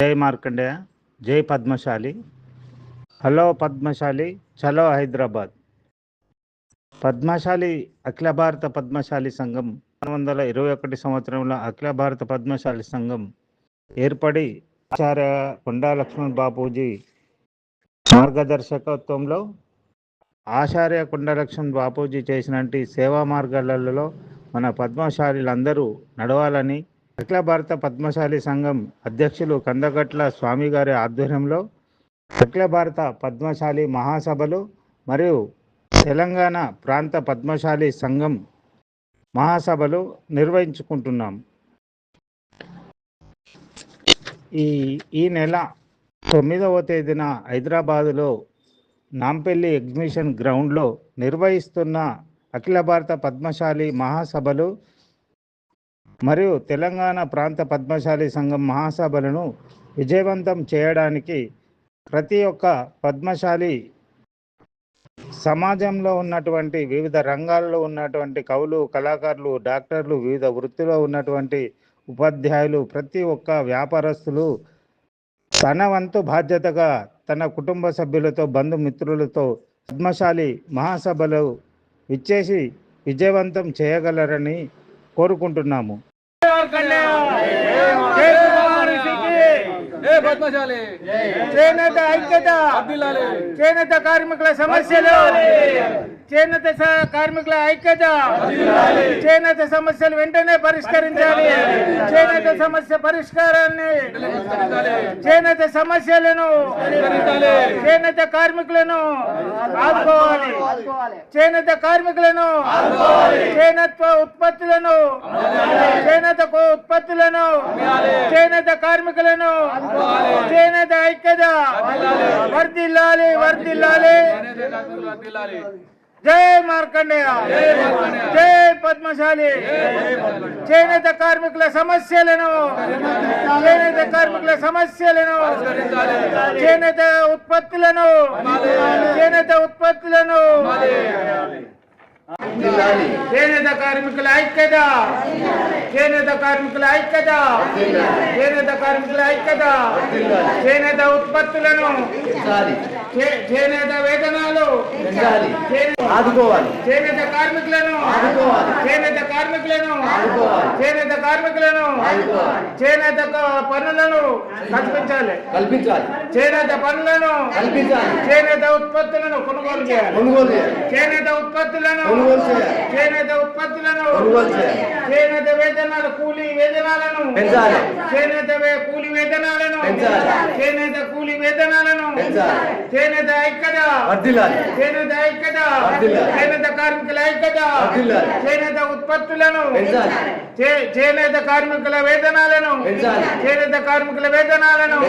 జై మార్కండేయ జై పద్మశాలి. హలో పద్మశాలి చలో హైదరాబాద్. పద్మశాలి అఖిల భారత పద్మశాలి సంఘం పంతొమ్మిది వందల ఇరవై ఒకటి సంవత్సరంలో అఖిల భారత పద్మశాలి సంఘం ఏర్పడి ఆచార్య కొండా లక్ష్మణ్ బాపూజీ మార్గదర్శకత్వంలో ఆచార్య కొండా లక్ష్మణ్ బాపూజీ చేసినటువంటి సేవా మార్గాలలో మన పద్మశాలీలందరూ నడవాలని అఖిల భారత పద్మశాలి సంఘం అధ్యక్షులు కందగట్ల స్వామి గారి ఆధ్వర్యంలో అఖిల భారత పద్మశాలి మహాసభలు మరియు తెలంగాణ ప్రాంత పద్మశాలి సంఘం మహాసభలు నిర్వహించుకుంటున్నాం. ఈ ఈ నెల తొమ్మిదవ తేదీన హైదరాబాదులో నాంపల్లి ఎగ్జిబిషన్ గ్రౌండ్లో నిర్వహిస్తున్న అఖిల భారత పద్మశాలి మహాసభలు మరియు తెలంగాణ ప్రాంత పద్మశాలి సంఘం మహాసభలను విజయవంతం చేయడానికి ప్రతి ఒక్క పద్మశాలి సమాజంలో ఉన్నటువంటి వివిధ రంగాల్లో ఉన్నటువంటి కవులు కళాకారులు డాక్టర్లు వివిధ వృత్తిలో ఉన్నటువంటి ఉపాధ్యాయులు ప్రతి ఒక్క వ్యాపారస్తులు తన వంతు బాధ్యతగా తన కుటుంబ సభ్యులతో బంధుమిత్రులతో పద్మశాలి మహాసభలు ఇచ్చేసి విజయవంతం చేయగలరని కోరుకుంటున్నాము. ఏ పద్మశాలి చేనేత ఐక్యత చేనేత కార్మికుల సమస్యలు చేనేత కార్మికుల ఐక్యత చేనేత సమస్యలు వెంటనే పరిష్కరించాలి। చేనేత సమస్య పరిష్కారాన్ని। చేనేత సమస్యలను చేనేత కార్మికులను ఆదుకోవాలి। చేనేత కార్మికులను చేనేత ఉత్పత్తులను చేనేత ఉత్పత్తులను చేనేత కార్మికులను చేనేత ఐక్యత వర్దిల్లాలి వర్దిల్లాలి జై మార్కండేయ. జై పద్మశాలి. చేనేత కార్మికుల సమస్యలను చేనేత కార్మికుల సమస్యలను చేనేత ఉత్పత్తులను చేనేత ఉత్పత్తులను చేనేత కార్మికుల ఐక్యత. చేనేత కార్మికుల ఐక్యత. చేనేత కార్మికుల ఐక్యత. చేనేత ఉత్పత్తులను. చేనేత వేతనాలు. చేనేత కార్మికులను. ఆదుకోవాలి. చేనేత కార్మికులను. చేనేత కార్మికులను. చేనేత పనులను కల్పించాలి కల్పించాలి చేనేత పనులను కల్పించాలి చేనేత ఉత్పత్తులను కొనుగోలు చేయాలి కొనుగోలు చేనేత ఉత్పత్తులను కొనుగోలు చేయాలి చేనేత ఉత్పత్తులను కొనుగోలు చేయాలి చేనేత వేతనాలు కూలీ వేతనాలను పెంచాలి. చేనేత కూలీ వేతనాలను పెంచాలి. చేనేత కూలీ వేతనాలను పెంచాలి. చేనేత ఐక్యత వర్ధిల్లాలి చేనేత ఐక్యత వర్ధిల్లాలి. చేనేత కార్మికుల ఐక్యత వర్ధిల్లాలి. చేనేత ఉత్పత్తులను చే- చేనేత కార్మికుల వేతనాలను. చేనేత కార్మికుల వేతనాలను.